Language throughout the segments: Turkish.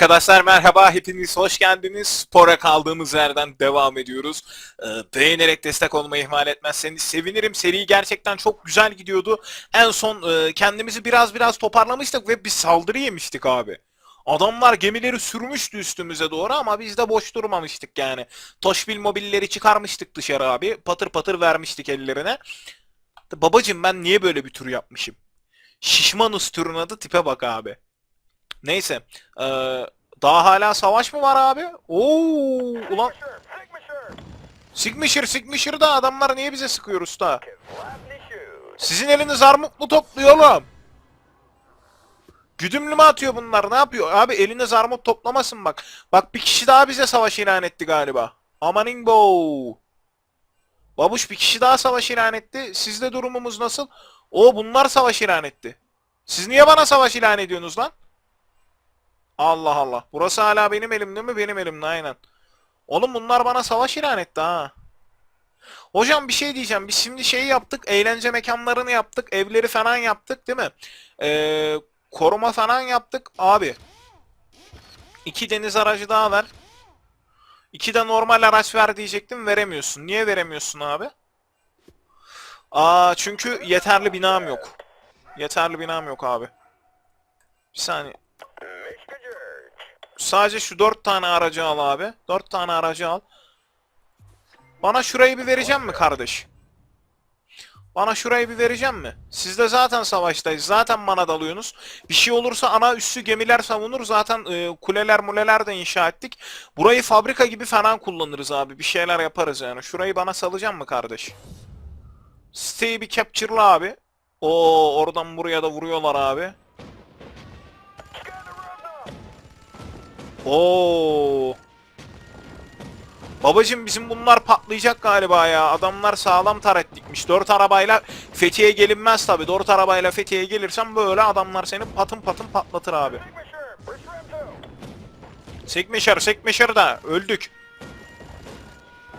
Arkadaşlar merhaba, hepiniz hoş geldiniz. Spora kaldığımız yerden devam ediyoruz. Ee, beğenerek destek olmayı ihmal etmezseniz sevinirim. Seri gerçekten çok güzel gidiyordu. En son e, kendimizi biraz biraz toparlamıştık ve bir saldırı yemiştik abi. Adamlar gemileri sürmüştü üstümüze doğru ama biz de boş durmamıştık yani. Toşbil mobilleri çıkarmıştık dışarı abi. Patır patır vermiştik ellerine. Babacım ben niye böyle bir tur yapmışım? Şişmanız türün adı tipe bak abi. Neyse. Ee, daha hala savaş mı var abi? Oo, ulan Sigmişir Sigmişir da adamlar niye bize sıkıyor usta? Sizin eliniz armut mu topluyor oğlum? Güdümlü mü atıyor bunlar? Ne yapıyor? Abi eliniz armut toplamasın bak. Bak bir kişi daha bize savaş ilan etti galiba. Amanin bo. Babuş bir kişi daha savaş ilan etti. Sizde durumumuz nasıl? O bunlar savaş ilan etti. Siz niye bana savaş ilan ediyorsunuz lan? Allah Allah. Burası hala benim elimde mi? Benim elimde aynen. Oğlum bunlar bana savaş ilan etti ha. Hocam bir şey diyeceğim. Biz şimdi şey yaptık. Eğlence mekanlarını yaptık. Evleri falan yaptık değil mi? Ee, koruma falan yaptık. Abi. iki deniz aracı daha ver. İki de normal araç ver diyecektim. Veremiyorsun. Niye veremiyorsun abi? Aa çünkü yeterli binam yok. Yeterli binam yok abi. Bir saniye. Sadece şu dört tane aracı al abi. Dört tane aracı al. Bana şurayı bir vereceğim mi kardeş? Bana şurayı bir vereceğim mi? Siz de zaten savaştayız. Zaten bana dalıyorsunuz. Bir şey olursa ana üssü gemiler savunur. Zaten e, kuleler muleler de inşa ettik. Burayı fabrika gibi falan kullanırız abi. Bir şeyler yaparız yani. Şurayı bana salacağım mı kardeş? Siteyi bir capture'la abi. Oo oradan buraya da vuruyorlar abi. Oo. Babacım bizim bunlar patlayacak galiba ya. Adamlar sağlam taret dikmiş. Dört arabayla Fethiye gelinmez tabi. Dört arabayla Fethiye'ye gelirsen böyle adamlar seni patın patın patlatır abi. Sekmeşer sekmeşer da öldük.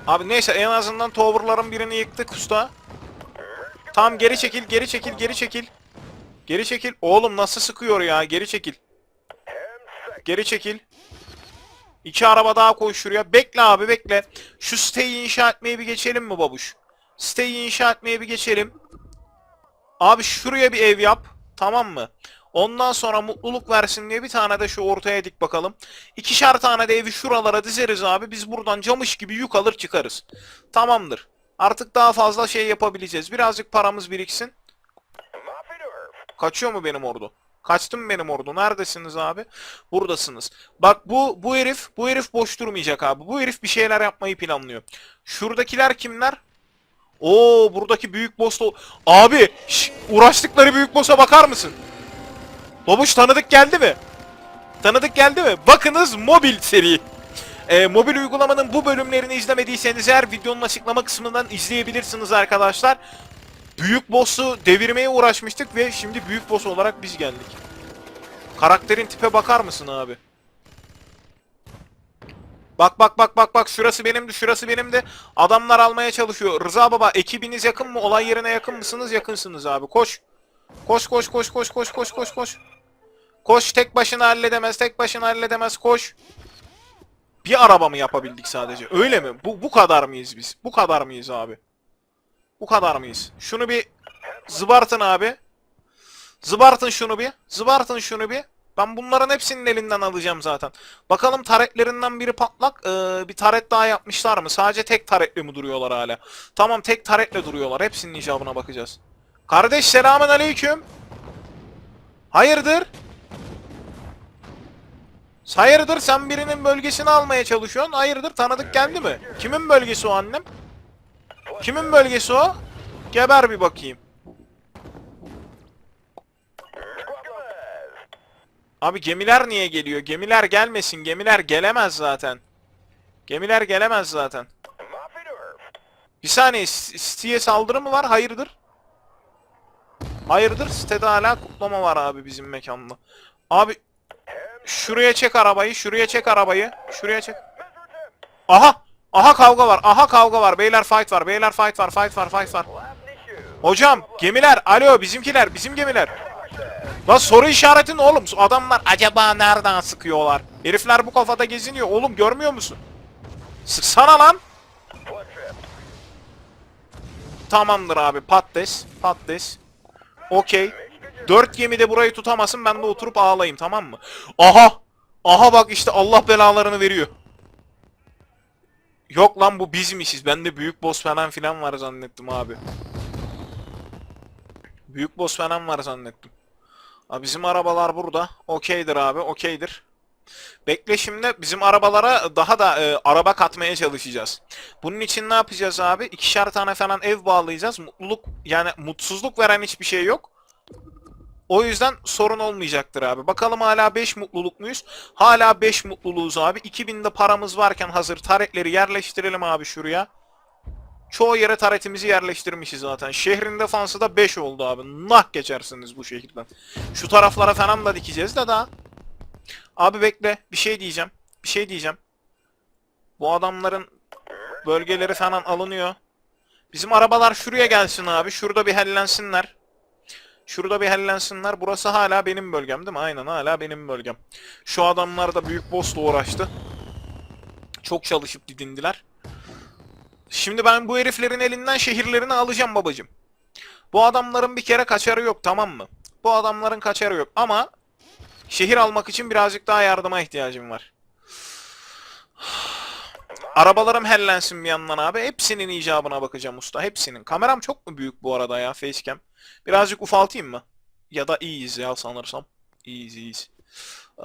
Abi neyse en azından tower'ların birini yıktık usta. Tam geri çekil geri çekil geri çekil. Geri çekil. Oğlum nasıl sıkıyor ya geri çekil. Geri çekil. İki araba daha koy şuraya. Bekle abi bekle. Şu siteyi inşa etmeye bir geçelim mi babuş? Siteyi inşa etmeye bir geçelim. Abi şuraya bir ev yap. Tamam mı? Ondan sonra mutluluk versin diye bir tane de şu ortaya dik bakalım. İkişer tane de evi şuralara dizeriz abi. Biz buradan camış gibi yük alır çıkarız. Tamamdır. Artık daha fazla şey yapabileceğiz. Birazcık paramız biriksin. Kaçıyor mu benim ordu? Kaçtı mı benim ordu? Neredesiniz abi? Buradasınız. Bak bu bu herif bu herif boş durmayacak abi. Bu herif bir şeyler yapmayı planlıyor. Şuradakiler kimler? Oo buradaki büyük boss. Abi şş, uğraştıkları büyük boss'a bakar mısın? Babuş tanıdık geldi mi? Tanıdık geldi mi? Bakınız mobil seri. Ee, mobil uygulamanın bu bölümlerini izlemediyseniz eğer videonun açıklama kısmından izleyebilirsiniz arkadaşlar. Büyük boss'u devirmeye uğraşmıştık ve şimdi büyük boss olarak biz geldik. Karakterin tipe bakar mısın abi? Bak bak bak bak bak şurası benimdi şurası benimdi. Adamlar almaya çalışıyor. Rıza baba ekibiniz yakın mı? Olay yerine yakın mısınız? Yakınsınız abi. Koş. Koş koş koş koş koş koş koş koş. Koş tek başına halledemez tek başına halledemez koş. Bir araba mı yapabildik sadece? Öyle mi? Bu, bu kadar mıyız biz? Bu kadar mıyız abi? Bu kadar mıyız? Şunu bir zıbartın abi. Zıbartın şunu bir. Zıbartın şunu bir. Ben bunların hepsinin elinden alacağım zaten. Bakalım taretlerinden biri patlak. Ee, bir taret daha yapmışlar mı? Sadece tek taretli mi duruyorlar hala? Tamam tek taretle duruyorlar. Hepsinin icabına bakacağız. Kardeş selamun aleyküm. Hayırdır? Hayırdır sen birinin bölgesini almaya çalışıyorsun. Hayırdır tanıdık geldi mi? Kimin bölgesi o annem? Kimin bölgesi o? Geber bir bakayım. Abi gemiler niye geliyor? Gemiler gelmesin. Gemiler gelemez zaten. Gemiler gelemez zaten. Bir saniye. Site'ye saldırı mı var? Hayırdır? Hayırdır? Sitede hala kutlama var abi bizim mekanda. Abi şuraya çek arabayı. Şuraya çek arabayı. Şuraya çek. Aha! Aha kavga var. Aha kavga var. Beyler fight var. Beyler fight var. Fight var. Fight var. Hocam gemiler. Alo bizimkiler. Bizim gemiler. La soru işaretin oğlum. Adamlar acaba nereden sıkıyorlar? Herifler bu kafada geziniyor. Oğlum görmüyor musun? Sıksana lan. Tamamdır abi. Patates. Patates. Okey. Dört gemi de burayı tutamasın. Ben de oturup ağlayayım tamam mı? Aha. Aha bak işte Allah belalarını veriyor. Yok lan bu bizmişiz. Ben de büyük boss falan filan var zannettim abi. Büyük boss falan var zannettim. Abi bizim arabalar burada. Okeydir abi, okeydir. Bekle şimdi bizim arabalara daha da e, araba katmaya çalışacağız. Bunun için ne yapacağız abi? İkişer tane falan ev bağlayacağız. Mutluluk yani mutsuzluk veren hiçbir şey yok. O yüzden sorun olmayacaktır abi. Bakalım hala 5 mutluluk muyuz? Hala 5 mutluluğuz abi. 2000'de paramız varken hazır taretleri yerleştirelim abi şuraya. Çoğu yere taretimizi yerleştirmişiz zaten. Şehrin defansı da 5 oldu abi. Nah geçersiniz bu şehirden. Şu taraflara falan da dikeceğiz de daha. Abi bekle. Bir şey diyeceğim. Bir şey diyeceğim. Bu adamların bölgeleri falan alınıyor. Bizim arabalar şuraya gelsin abi. Şurada bir hellensinler. Şurada bir hellensinler. Burası hala benim bölgem değil mi? Aynen hala benim bölgem. Şu adamlar da büyük boss'la uğraştı. Çok çalışıp didindiler. Şimdi ben bu heriflerin elinden şehirlerini alacağım babacım. Bu adamların bir kere kaçarı yok tamam mı? Bu adamların kaçarı yok ama şehir almak için birazcık daha yardıma ihtiyacım var. Arabalarım hellensin bir yandan abi. Hepsinin icabına bakacağım usta. Hepsinin. Kameram çok mu büyük bu arada ya facecam? Birazcık ufaltayım mı? Ya da iyiyiz ya sanırsam. İyiyiz iyiyiz. Ee,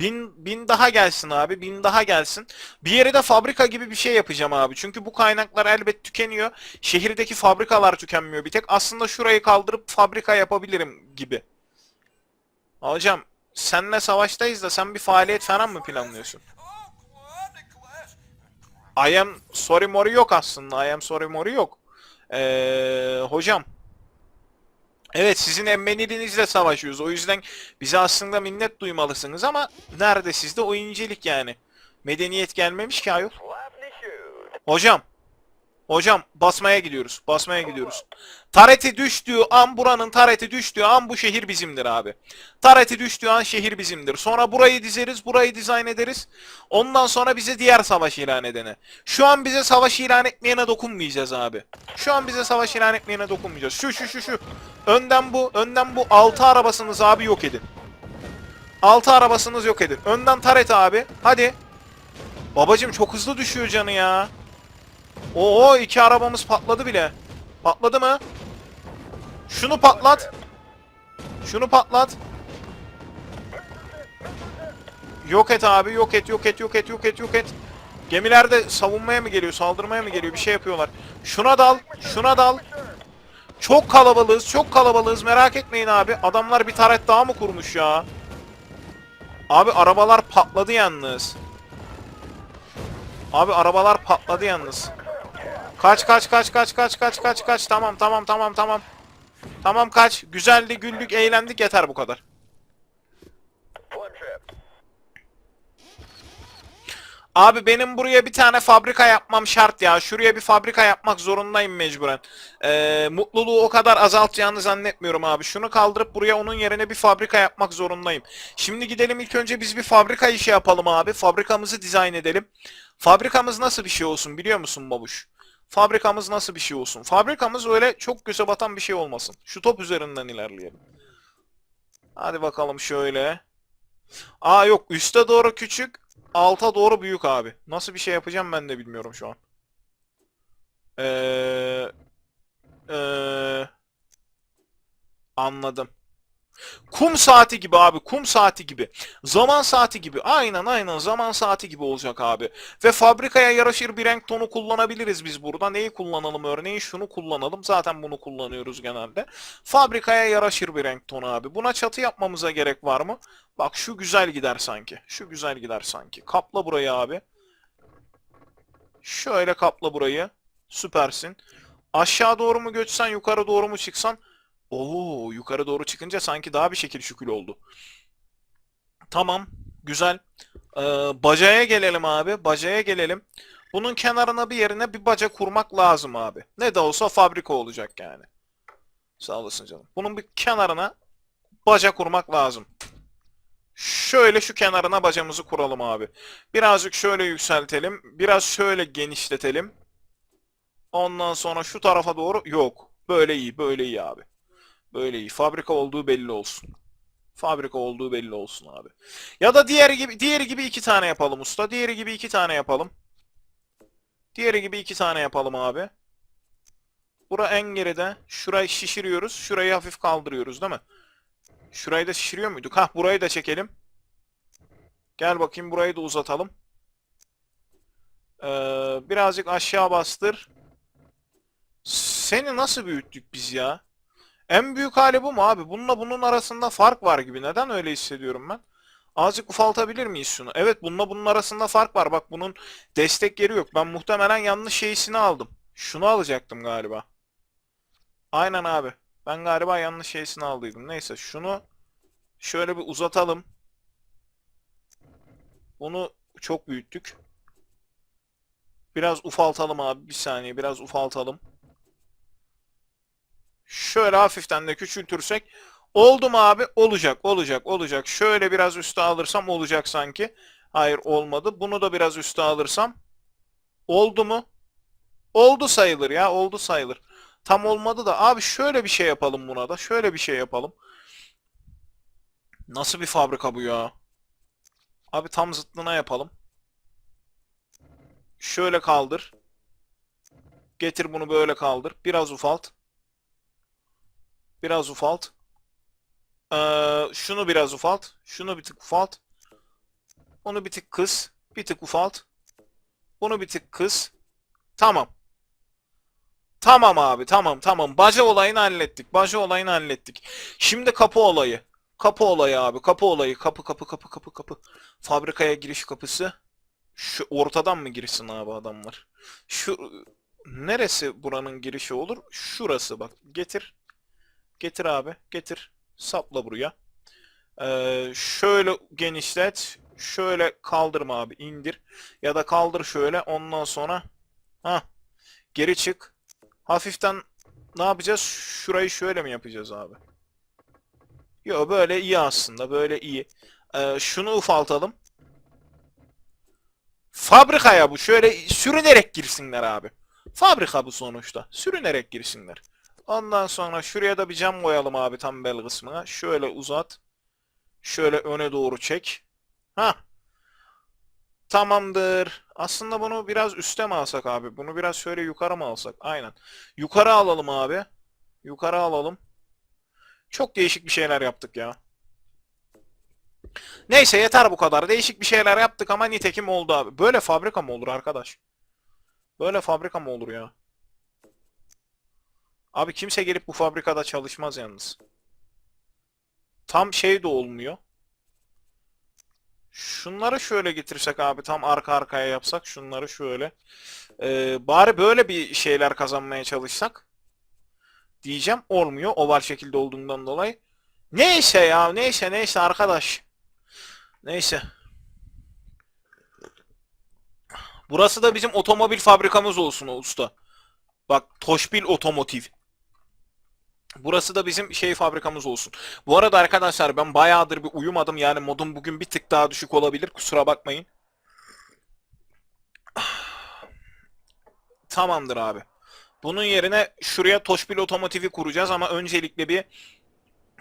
bin, bin daha gelsin abi. Bin daha gelsin. Bir yere de fabrika gibi bir şey yapacağım abi. Çünkü bu kaynaklar elbet tükeniyor. Şehirdeki fabrikalar tükenmiyor bir tek. Aslında şurayı kaldırıp fabrika yapabilirim gibi. Hocam senle savaştayız da sen bir faaliyet falan mı planlıyorsun? I am sorry mori yok aslında. I am sorry mori yok. Ee, hocam. Evet sizin emmeninizle savaşıyoruz. O yüzden bize aslında minnet duymalısınız ama nerede sizde o incelik yani. Medeniyet gelmemiş ki ayol. Hocam. Hocam basmaya gidiyoruz. Basmaya gidiyoruz. Tareti düştüğü an buranın tareti düştüğü an bu şehir bizimdir abi. Tareti düştüğü an şehir bizimdir. Sonra burayı dizeriz, burayı dizayn ederiz. Ondan sonra bize diğer savaş ilan edene. Şu an bize savaş ilan etmeyene dokunmayacağız abi. Şu an bize savaş ilan etmeyene dokunmayacağız. Şu şu şu şu. Önden bu, önden bu 6 arabasınız abi yok edin. 6 arabasınız yok edin. Önden taret abi. Hadi. Babacım çok hızlı düşüyor canı ya. Oo iki arabamız patladı bile. Patladı mı? Şunu patlat. Şunu patlat. Yok et abi, yok et, yok et, yok et, yok et, yok et. Gemiler de savunmaya mı geliyor, saldırmaya mı geliyor? Bir şey yapıyorlar. Şuna dal, şuna dal. Çok kalabalığız, çok kalabalığız. Merak etmeyin abi. Adamlar bir taret daha mı kurmuş ya? Abi arabalar patladı yalnız. Abi arabalar patladı yalnız. Kaç kaç kaç kaç kaç kaç kaç kaç tamam tamam tamam tamam. Tamam kaç. Güzeldi, güldük, eğlendik yeter bu kadar. Abi benim buraya bir tane fabrika yapmam şart ya. Şuraya bir fabrika yapmak zorundayım mecburen. Ee, mutluluğu o kadar azaltacağını zannetmiyorum abi. Şunu kaldırıp buraya onun yerine bir fabrika yapmak zorundayım. Şimdi gidelim ilk önce biz bir fabrika işi yapalım abi. Fabrikamızı dizayn edelim. Fabrikamız nasıl bir şey olsun biliyor musun babuş? Fabrikamız nasıl bir şey olsun? Fabrikamız öyle çok göze batan bir şey olmasın. Şu top üzerinden ilerleyelim. Hadi bakalım şöyle. Aa yok üste doğru küçük, alta doğru büyük abi. Nasıl bir şey yapacağım ben de bilmiyorum şu an. Eee... Eee... Anladım. Kum saati gibi abi, kum saati gibi. Zaman saati gibi. Aynen aynen zaman saati gibi olacak abi. Ve fabrikaya yaraşır bir renk tonu kullanabiliriz biz burada. Neyi kullanalım örneğin? Şunu kullanalım. Zaten bunu kullanıyoruz genelde. Fabrikaya yaraşır bir renk tonu abi. Buna çatı yapmamıza gerek var mı? Bak şu güzel gider sanki. Şu güzel gider sanki. Kapla burayı abi. Şöyle kapla burayı. Süpersin. Aşağı doğru mu göçsen, yukarı doğru mu çıksan? Oo, yukarı doğru çıkınca sanki daha bir şekil şükül oldu. Tamam, güzel. Ee, bacaya gelelim abi, bacaya gelelim. Bunun kenarına bir yerine bir baca kurmak lazım abi. Ne de olsa fabrika olacak yani. Sağ olasın canım. Bunun bir kenarına baca kurmak lazım. Şöyle şu kenarına bacamızı kuralım abi. Birazcık şöyle yükseltelim. Biraz şöyle genişletelim. Ondan sonra şu tarafa doğru yok. Böyle iyi, böyle iyi abi. Böyle iyi. Fabrika olduğu belli olsun. Fabrika olduğu belli olsun abi. Ya da diğeri gibi diğeri gibi iki tane yapalım usta. Diğeri gibi iki tane yapalım. Diğeri gibi iki tane yapalım abi. Bura en geride. Şurayı şişiriyoruz. Şurayı hafif kaldırıyoruz değil mi? Şurayı da şişiriyor muyduk? Hah burayı da çekelim. Gel bakayım burayı da uzatalım. Ee, birazcık aşağı bastır. Seni nasıl büyüttük biz ya? En büyük hali bu mu abi? Bununla bunun arasında fark var gibi. Neden öyle hissediyorum ben? Azıcık ufaltabilir miyiz şunu? Evet bununla bunun arasında fark var. Bak bunun destek yeri yok. Ben muhtemelen yanlış şeysini aldım. Şunu alacaktım galiba. Aynen abi. Ben galiba yanlış şeysini aldıydım. Neyse şunu şöyle bir uzatalım. Bunu çok büyüttük. Biraz ufaltalım abi. Bir saniye biraz ufaltalım. Şöyle hafiften de küçültürsek. Oldu mu abi? Olacak, olacak, olacak. Şöyle biraz üste alırsam olacak sanki. Hayır olmadı. Bunu da biraz üste alırsam. Oldu mu? Oldu sayılır ya, oldu sayılır. Tam olmadı da. Abi şöyle bir şey yapalım buna da. Şöyle bir şey yapalım. Nasıl bir fabrika bu ya? Abi tam zıttına yapalım. Şöyle kaldır. Getir bunu böyle kaldır. Biraz ufalt. Biraz ufalt. Ee, şunu biraz ufalt. Şunu bir tık ufalt. Onu bir tık kıs. Bir tık ufalt. Bunu bir tık kıs. Tamam. Tamam abi tamam tamam. Baca olayını hallettik. Baca olayını hallettik. Şimdi kapı olayı. Kapı olayı abi. Kapı olayı. Kapı kapı kapı kapı kapı. Fabrikaya giriş kapısı. Şu ortadan mı girsin abi adamlar? Şu neresi buranın girişi olur? Şurası bak. Getir. Getir abi. Getir. Sapla buraya. Ee, şöyle genişlet. Şöyle kaldırma abi. indir. Ya da kaldır şöyle. Ondan sonra ha geri çık. Hafiften ne yapacağız? Şurayı şöyle mi yapacağız abi? Yo böyle iyi aslında. Böyle iyi. Ee, şunu ufaltalım. Fabrikaya bu. Şöyle sürünerek girsinler abi. Fabrika bu sonuçta. Sürünerek girsinler. Ondan sonra şuraya da bir cam koyalım abi tam bel kısmına. Şöyle uzat. Şöyle öne doğru çek. Ha. Tamamdır. Aslında bunu biraz üste mi alsak abi? Bunu biraz şöyle yukarı mı alsak? Aynen. Yukarı alalım abi. Yukarı alalım. Çok değişik bir şeyler yaptık ya. Neyse yeter bu kadar. Değişik bir şeyler yaptık ama nitekim oldu abi. Böyle fabrika mı olur arkadaş? Böyle fabrika mı olur ya? Abi kimse gelip bu fabrikada çalışmaz yalnız. Tam şey de olmuyor. Şunları şöyle getirsek abi tam arka arkaya yapsak şunları şöyle. Ee, bari böyle bir şeyler kazanmaya çalışsak. Diyeceğim olmuyor oval şekilde olduğundan dolayı. Neyse ya neyse neyse arkadaş. Neyse. Burası da bizim otomobil fabrikamız olsun usta. Bak Toşbil Otomotiv. Burası da bizim şey fabrikamız olsun. Bu arada arkadaşlar ben bayağıdır bir uyumadım. Yani modum bugün bir tık daha düşük olabilir. Kusura bakmayın. Tamamdır abi. Bunun yerine şuraya Toşbil Otomotiv'i kuracağız ama öncelikle bir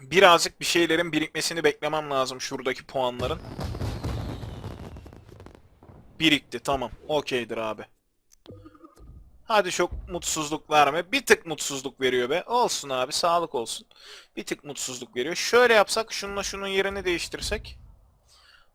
birazcık bir şeylerin birikmesini beklemem lazım şuradaki puanların. Birikti tamam. Okeydir abi. Hadi çok mutsuzluk verme. Bir tık mutsuzluk veriyor be. Olsun abi sağlık olsun. Bir tık mutsuzluk veriyor. Şöyle yapsak şununla şunun yerini değiştirsek.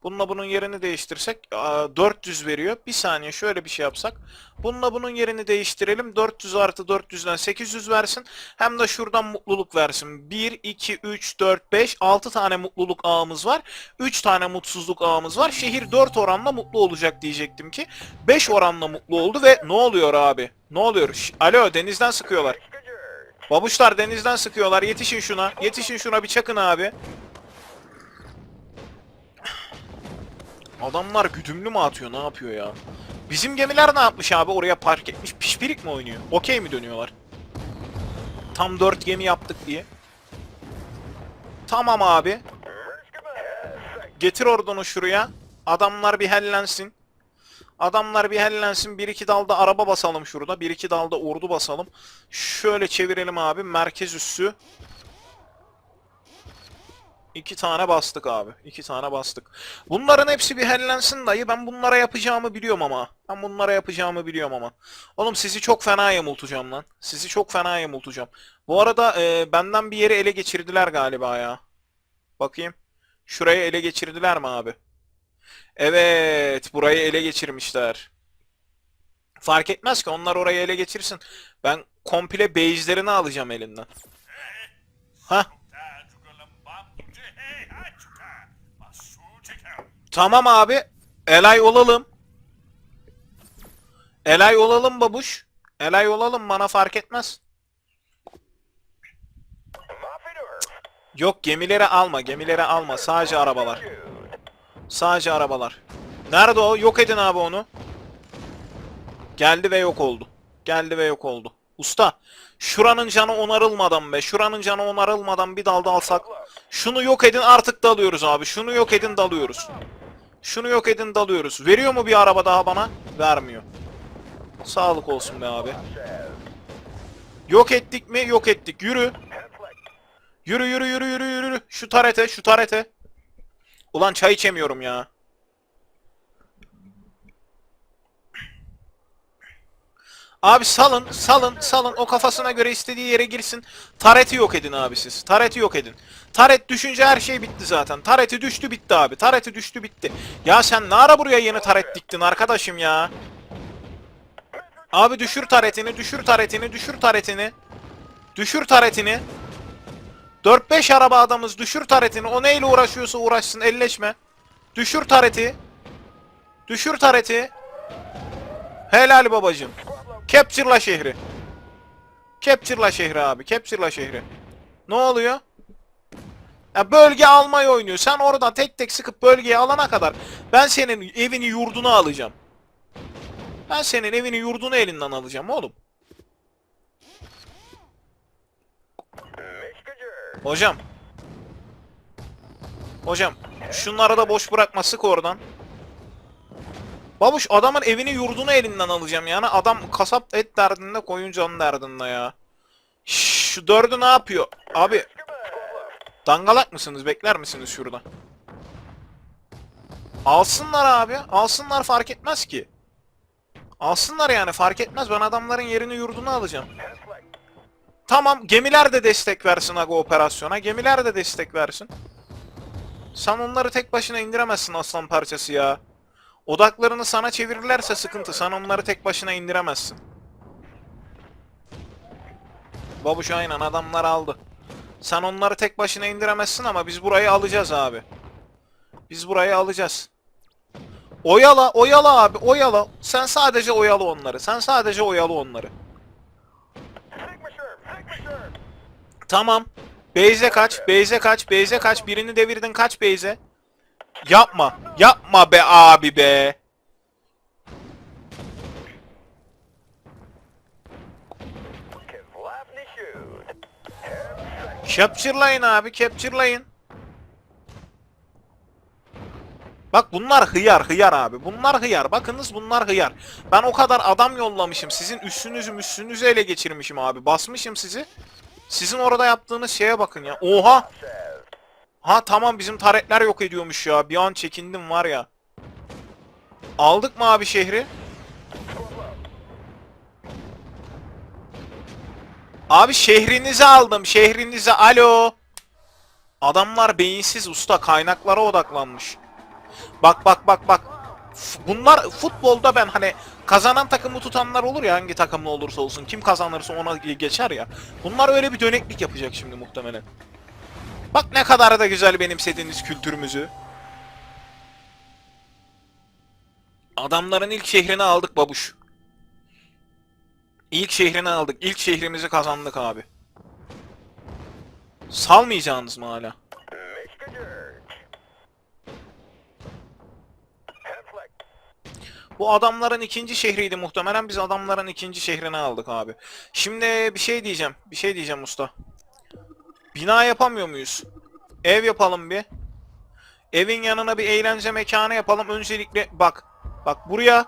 Bununla bunun yerini değiştirsek aa, 400 veriyor. Bir saniye şöyle bir şey yapsak. Bununla bunun yerini değiştirelim. 400 artı 400'den 800 versin. Hem de şuradan mutluluk versin. 1, 2, 3, 4, 5, 6 tane mutluluk ağımız var. 3 tane mutsuzluk ağımız var. Şehir 4 oranla mutlu olacak diyecektim ki. 5 oranla mutlu oldu ve ne oluyor abi? Ne oluyor? Ş- Alo denizden sıkıyorlar. Babuşlar denizden sıkıyorlar. Yetişin şuna. Yetişin şuna bir çakın abi. Adamlar güdümlü mü atıyor? Ne yapıyor ya? Bizim gemiler ne yapmış abi? Oraya park etmiş. Pişpirik mi oynuyor? Okey mi dönüyorlar? Tam 4 gemi yaptık diye. Tamam abi. Getir ordunu şuraya. Adamlar bir hellensin. Adamlar bir hellensin. Bir iki dalda araba basalım şurada. Bir iki dalda ordu basalım. Şöyle çevirelim abi. Merkez üssü. İki tane bastık abi. İki tane bastık. Bunların hepsi bir hellensin dayı. Ben bunlara yapacağımı biliyorum ama. Ben bunlara yapacağımı biliyorum ama. Oğlum sizi çok fena yamultacağım lan. Sizi çok fena yamultacağım. Bu arada e, benden bir yeri ele geçirdiler galiba ya. Bakayım. Şurayı ele geçirdiler mi abi? Evet burayı ele geçirmişler. Fark etmez ki onlar orayı ele geçirsin. Ben komple beyzlerini alacağım elimden. Ha? Tamam abi. Elay olalım. Elay olalım babuş. Elay olalım bana fark etmez. Yok gemileri alma, gemileri alma. Sadece arabalar. Sadece arabalar. Nerede o? Yok edin abi onu. Geldi ve yok oldu. Geldi ve yok oldu. Usta, şuranın canı onarılmadan be. Şuranın canı onarılmadan bir dalda alsak. Şunu yok edin artık dalıyoruz abi. Şunu yok edin dalıyoruz. Şunu yok edin dalıyoruz. Veriyor mu bir araba daha bana? Vermiyor. Sağlık olsun be abi. Yok ettik mi? Yok ettik. Yürü. Yürü yürü yürü yürü yürü. Şu tarete, şu tarete. Ulan çay içemiyorum ya. Abi salın, salın, salın. O kafasına göre istediği yere girsin. Tareti yok edin abi siz. Tareti yok edin. Taret düşünce her şey bitti zaten. Tareti düştü bitti abi. Tareti düştü bitti. Ya sen ne ara buraya yeni taret diktin arkadaşım ya? Abi düşür taretini, düşür taretini, düşür taretini. Düşür taretini. 4-5 araba adamız düşür taretini. O neyle uğraşıyorsa uğraşsın elleşme. Düşür tareti. Düşür tareti. Helal babacım. Capture'la şehri. Capture'la şehri abi. Capture'la şehri. Ne oluyor? Ya bölge almayı oynuyor. Sen oradan tek tek sıkıp bölgeyi alana kadar ben senin evini yurdunu alacağım. Ben senin evini yurdunu elinden alacağım oğlum. Hocam. Hocam. Şunları da boş bırakma sık oradan. Babuş adamın evini yurdunu elinden alacağım yani. Adam kasap et derdinde koyun canı derdinde ya. Şşş, şu dördü ne yapıyor? Abi. Dangalak mısınız? Bekler misiniz şurada? Alsınlar abi. Alsınlar fark etmez ki. Alsınlar yani fark etmez. Ben adamların yerini yurdunu alacağım. Tamam gemiler de destek versin aga operasyona. Gemiler de destek versin. Sen onları tek başına indiremezsin aslan parçası ya. Odaklarını sana çevirirlerse sıkıntı. Sen onları tek başına indiremezsin. Babuş aynen adamlar aldı. Sen onları tek başına indiremezsin ama biz burayı alacağız abi. Biz burayı alacağız. Oyala, oyala abi, oyala. Sen sadece oyalı onları. Sen sadece oyalı onları. Tamam. Beyze kaç, Beyze kaç, Beyze kaç. Birini devirdin kaç Beyze. Yapma. Yapma be abi be. Capture'layın abi, capture'layın. Bak bunlar hıyar, hıyar abi. Bunlar hıyar. Bakınız bunlar hıyar. Ben o kadar adam yollamışım. Sizin üstünüzü üstünüzü ele geçirmişim abi. Basmışım sizi. Sizin orada yaptığınız şeye bakın ya. Oha! Ha tamam bizim taretler yok ediyormuş ya. Bir an çekindim var ya. Aldık mı abi şehri? Abi şehrinizi aldım. Şehrinizi. Alo. Adamlar beyinsiz usta. Kaynaklara odaklanmış. Bak bak bak bak. Bunlar futbolda ben hani kazanan takımı tutanlar olur ya hangi takımlı olursa olsun. Kim kazanırsa ona geçer ya. Bunlar öyle bir döneklik yapacak şimdi muhtemelen. Bak ne kadar da güzel benimsediğiniz kültürümüzü. Adamların ilk şehrini aldık babuş. İlk şehrini aldık. İlk şehrimizi kazandık abi. Salmayacağınız mı hala? Bu adamların ikinci şehriydi muhtemelen. Biz adamların ikinci şehrini aldık abi. Şimdi bir şey diyeceğim. Bir şey diyeceğim usta. Bina yapamıyor muyuz? Ev yapalım bir. Evin yanına bir eğlence mekanı yapalım. Öncelikle bak. Bak buraya.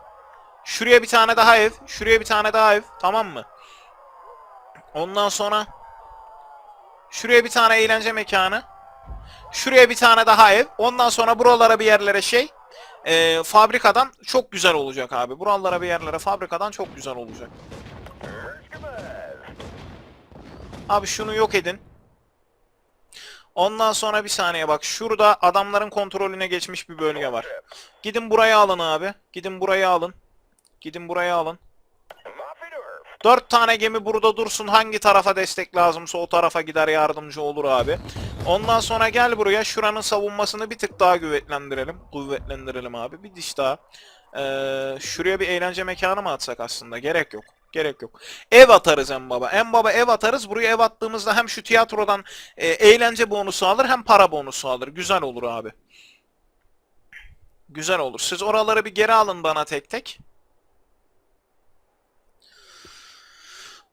Şuraya bir tane daha ev. Şuraya bir tane daha ev. Tamam mı? Ondan sonra şuraya bir tane eğlence mekanı. Şuraya bir tane daha ev. Ondan sonra buralara bir yerlere şey. E, fabrikadan çok güzel olacak abi. Buralara bir yerlere fabrikadan çok güzel olacak. Abi şunu yok edin. Ondan sonra bir saniye bak. Şurada adamların kontrolüne geçmiş bir bölge var. Gidin buraya alın abi. Gidin buraya alın. Gidin buraya alın. Dört tane gemi burada dursun. Hangi tarafa destek lazımsa o tarafa gider yardımcı olur abi. Ondan sonra gel buraya. Şuranın savunmasını bir tık daha kuvvetlendirelim. Kuvvetlendirelim abi. Bir diş daha. Ee, şuraya bir eğlence mekanı mı atsak aslında? Gerek yok. Gerek yok. Ev atarız en baba. En baba ev atarız. Buraya ev attığımızda hem şu tiyatrodan e, eğlence bonusu alır hem para bonusu alır. Güzel olur abi. Güzel olur. Siz oraları bir geri alın bana tek tek.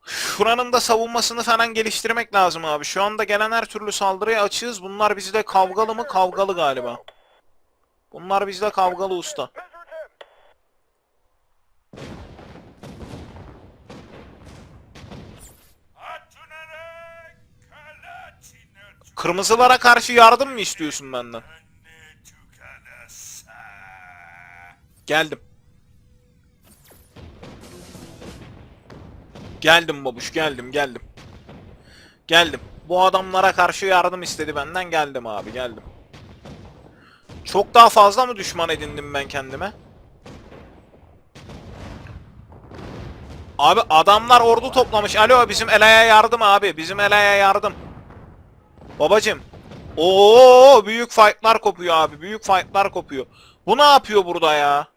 Şuranın da savunmasını falan geliştirmek lazım abi. Şu anda gelen her türlü saldırıya açığız. Bunlar bizde kavgalı mı? Kavgalı galiba. Bunlar bizde kavgalı usta. Kırmızılara karşı yardım mı istiyorsun benden? Geldim. Geldim babuş geldim geldim. Geldim. Bu adamlara karşı yardım istedi benden geldim abi geldim. Çok daha fazla mı düşman edindim ben kendime? Abi adamlar ordu toplamış. Alo bizim Ela'ya yardım abi. Bizim Ela'ya yardım. Babacım. Oo büyük fightlar kopuyor abi. Büyük fightlar kopuyor. Bu ne yapıyor burada ya?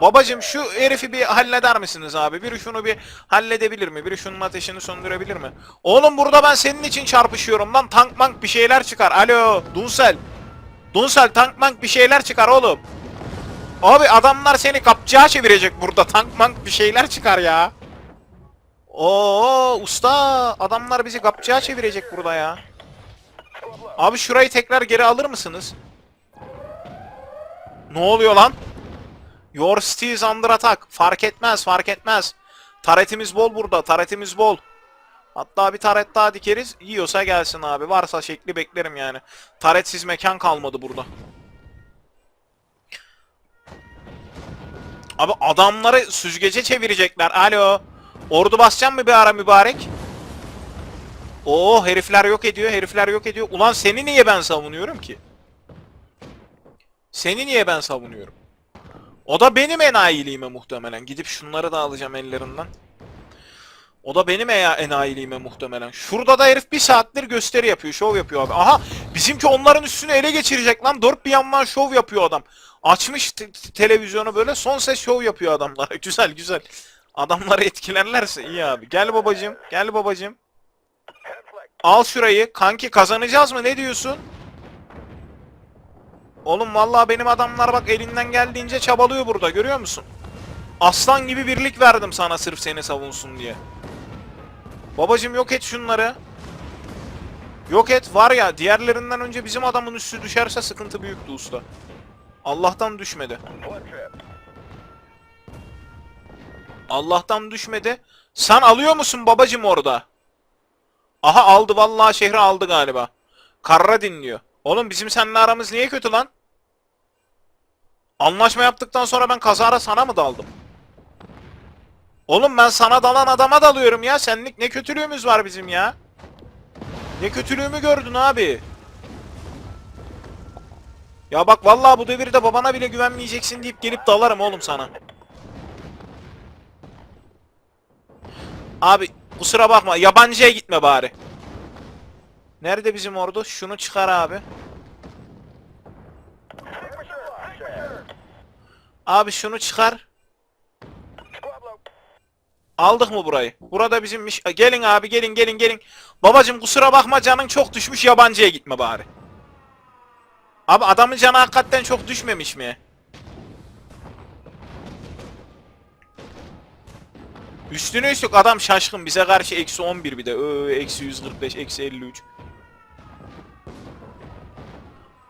Babacım şu herifi bir halleder misiniz abi? Biri şunu bir halledebilir mi? Biri şunun ateşini söndürebilir mi? Oğlum burada ben senin için çarpışıyorum lan. Tank mank bir şeyler çıkar. Alo Dunsel. Dunsel tank mank bir şeyler çıkar oğlum. Abi adamlar seni kapçığa çevirecek burada. Tank mank bir şeyler çıkar ya. Oo usta adamlar bizi kapçığa çevirecek burada ya. Abi şurayı tekrar geri alır mısınız? Ne oluyor lan? Your city is under attack. Fark etmez, fark etmez. Taretimiz bol burada, taretimiz bol. Hatta bir taret daha dikeriz. Yiyorsa gelsin abi. Varsa şekli beklerim yani. Taretsiz mekan kalmadı burada. Abi adamları süzgece çevirecekler. Alo. Ordu basacağım mı bir ara mübarek? Oo herifler yok ediyor, herifler yok ediyor. Ulan seni niye ben savunuyorum ki? Seni niye ben savunuyorum? O da benim enayiliğime muhtemelen. Gidip şunları da alacağım ellerinden. O da benim enayiliğime muhtemelen. Şurada da herif bir saattir gösteri yapıyor, şov yapıyor abi. Aha bizimki onların üstünü ele geçirecek lan. Dört bir yandan şov yapıyor adam. Açmış te- te- televizyonu böyle son ses şov yapıyor adamlar. güzel güzel. Adamları etkilerlerse iyi abi. Gel babacım, gel babacım. Al şurayı. Kanki kazanacağız mı? Ne diyorsun? Oğlum vallahi benim adamlar bak elinden geldiğince çabalıyor burada görüyor musun? Aslan gibi birlik verdim sana sırf seni savunsun diye. Babacım yok et şunları. Yok et var ya diğerlerinden önce bizim adamın üstü düşerse sıkıntı büyüktü usta. Allah'tan düşmedi. Allah'tan düşmedi. Sen alıyor musun babacım orada? Aha aldı vallahi şehri aldı galiba. Karra dinliyor. Oğlum bizim seninle aramız niye kötü lan? Anlaşma yaptıktan sonra ben kazara sana mı daldım? Oğlum ben sana dalan adama dalıyorum ya. Senlik ne kötülüğümüz var bizim ya. Ne kötülüğümü gördün abi. Ya bak vallahi bu devirde babana bile güvenmeyeceksin deyip gelip dalarım oğlum sana. Abi kusura bakma yabancıya gitme bari. Nerede bizim ordu? Şunu çıkar abi. Abi şunu çıkar. Aldık mı burayı? Burada bizimmiş. Gelin abi gelin gelin gelin. Babacım kusura bakma canın çok düşmüş yabancıya gitme bari. Abi adamın canı hakikaten çok düşmemiş mi? Üstüne üstlük adam şaşkın. Bize karşı eksi 11 bir de. Ö, eksi 145, eksi 53.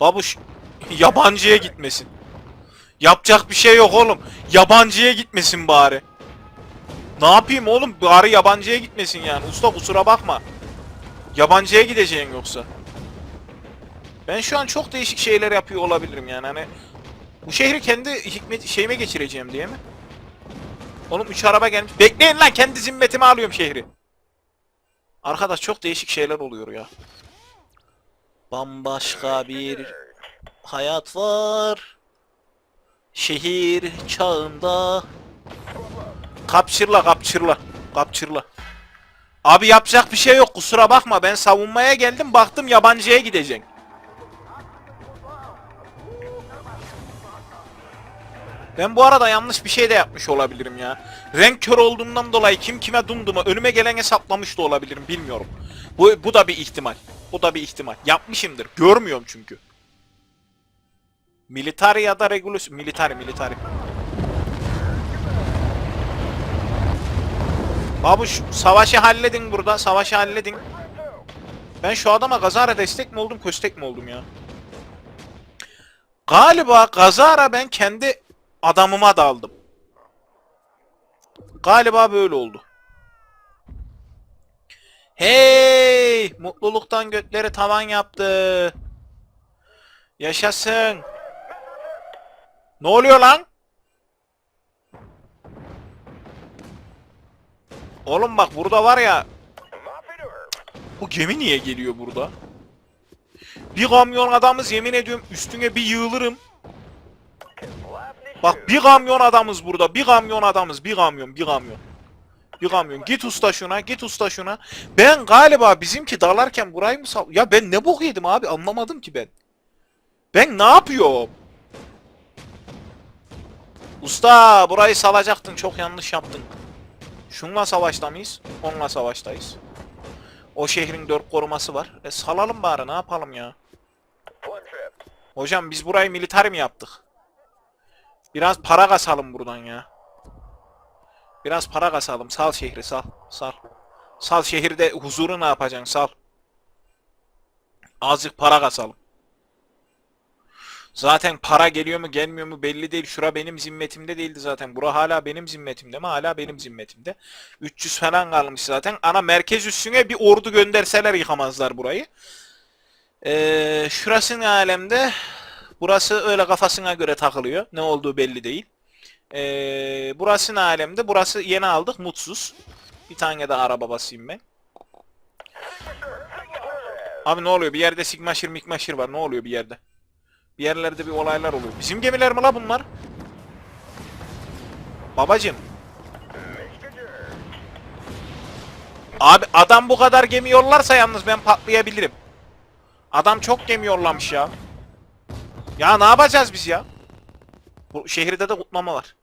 Babuş yabancıya gitmesin. Yapacak bir şey yok oğlum. Yabancıya gitmesin bari. Ne yapayım oğlum? Bari yabancıya gitmesin yani. Usta kusura bakma. Yabancıya gideceksin yoksa. Ben şu an çok değişik şeyler yapıyor olabilirim yani hani bu şehri kendi hikmet şeyime geçireceğim diye mi? Oğlum 3 araba gelmiş. Bekleyin lan kendi zimmetime alıyorum şehri. Arkadaş çok değişik şeyler oluyor ya. Bambaşka bir hayat var. Şehir çağında. Kapçırla kapçırla. Kapçırla. Abi yapacak bir şey yok kusura bakma ben savunmaya geldim baktım yabancıya gideceksin. Ben bu arada yanlış bir şey de yapmış olabilirim ya. Renk kör olduğumdan dolayı kim kime dumduma önüme gelene saplamış da olabilirim bilmiyorum. Bu, bu da bir ihtimal. Bu da bir ihtimal. Yapmışımdır. Görmüyorum çünkü. Militari ya da regulus... Militari, militari. Babuş savaşı halledin burada. Savaşı halledin. Ben şu adama Gazara destek mi oldum, köstek mi oldum ya? Galiba Gazara ben kendi adamıma daldım. Galiba böyle oldu. Hey! Mutluluktan götleri tavan yaptı. Yaşasın. Ne oluyor lan? Oğlum bak burada var ya. Bu gemi niye geliyor burada? Bir kamyon adamız yemin ediyorum üstüne bir yığılırım. Bak bir kamyon adamız burada. Bir kamyon adamız. Bir kamyon. Bir kamyon. Bir kamyon. Git usta şuna. Git usta şuna. Ben galiba bizimki dalarken burayı mı sal... Ya ben ne bok yedim abi anlamadım ki ben. Ben ne yapıyorum? Usta burayı salacaktın. Çok yanlış yaptın. Şunla savaşta mıyız? Onunla savaştayız. O şehrin dört koruması var. E salalım bari ne yapalım ya. Hocam biz burayı militer mi yaptık? Biraz para kasalım buradan ya. Biraz para kasalım. Sal şehri sal. Sal. Sal şehirde huzuru ne yapacaksın sal. Azıcık para kasalım. Zaten para geliyor mu gelmiyor mu belli değil. Şura benim zimmetimde değildi zaten. Bura hala benim zimmetimde mi? Hala benim zimmetimde. 300 falan kalmış zaten. Ana merkez üstüne bir ordu gönderseler yıkamazlar burayı. Ee, şurası ne alemde? Burası öyle kafasına göre takılıyor. Ne olduğu belli değil. Ee, burası ne alemde? Burası yeni aldık. Mutsuz. Bir tane de araba basayım ben. Abi ne oluyor? Bir yerde sigmaşir mikmaşir var. Ne oluyor bir yerde? Bir yerlerde bir olaylar oluyor. Bizim gemiler mi la bunlar? Babacım. Abi adam bu kadar gemi yollarsa yalnız ben patlayabilirim. Adam çok gemi yollamış ya. Ya ne yapacağız biz ya? Bu şehirde de kutlama var.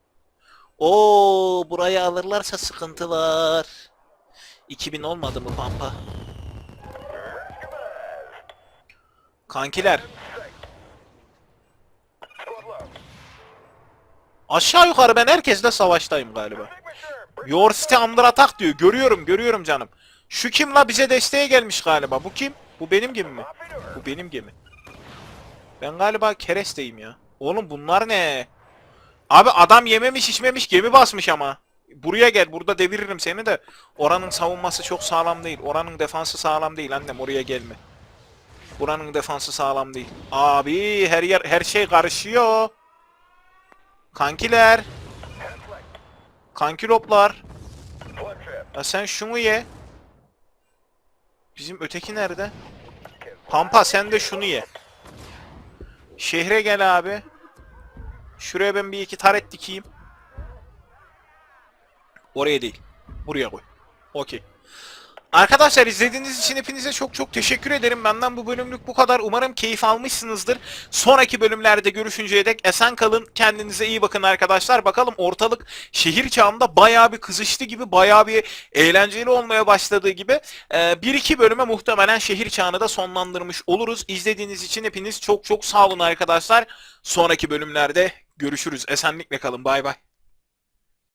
Oo burayı alırlarsa sıkıntı var. 2000 olmadı mı pampa? Kankiler. Aşağı yukarı ben herkesle savaştayım galiba. Your City under attack diyor. Görüyorum, görüyorum canım. Şu kim la bize desteğe gelmiş galiba. Bu kim? Bu benim gemi mi? Bu benim gemi. Ben galiba keresteyim ya. Oğlum bunlar ne? Abi adam yememiş içmemiş gemi basmış ama. Buraya gel burada deviririm seni de. Oranın savunması çok sağlam değil. Oranın defansı sağlam değil annem oraya gelme. Buranın defansı sağlam değil. Abi her yer her şey karışıyor. Kankiler. Kankiloplar. Ya sen şunu ye. Bizim öteki nerede? Pampa sen de şunu ye. Şehre gel abi. Şuraya ben bir iki taret dikeyim. Oraya değil. Buraya koy. Okey. Arkadaşlar izlediğiniz için hepinize çok çok teşekkür ederim. Benden bu bölümlük bu kadar. Umarım keyif almışsınızdır. Sonraki bölümlerde görüşünceye dek esen kalın. Kendinize iyi bakın arkadaşlar. Bakalım ortalık şehir çağında bayağı bir kızıştı gibi, bayağı bir eğlenceli olmaya başladığı gibi. Ee, bir iki bölüme muhtemelen şehir çağını da sonlandırmış oluruz. İzlediğiniz için hepiniz çok çok sağ olun arkadaşlar. Sonraki bölümlerde görüşürüz. Esenlikle kalın. Bay bay.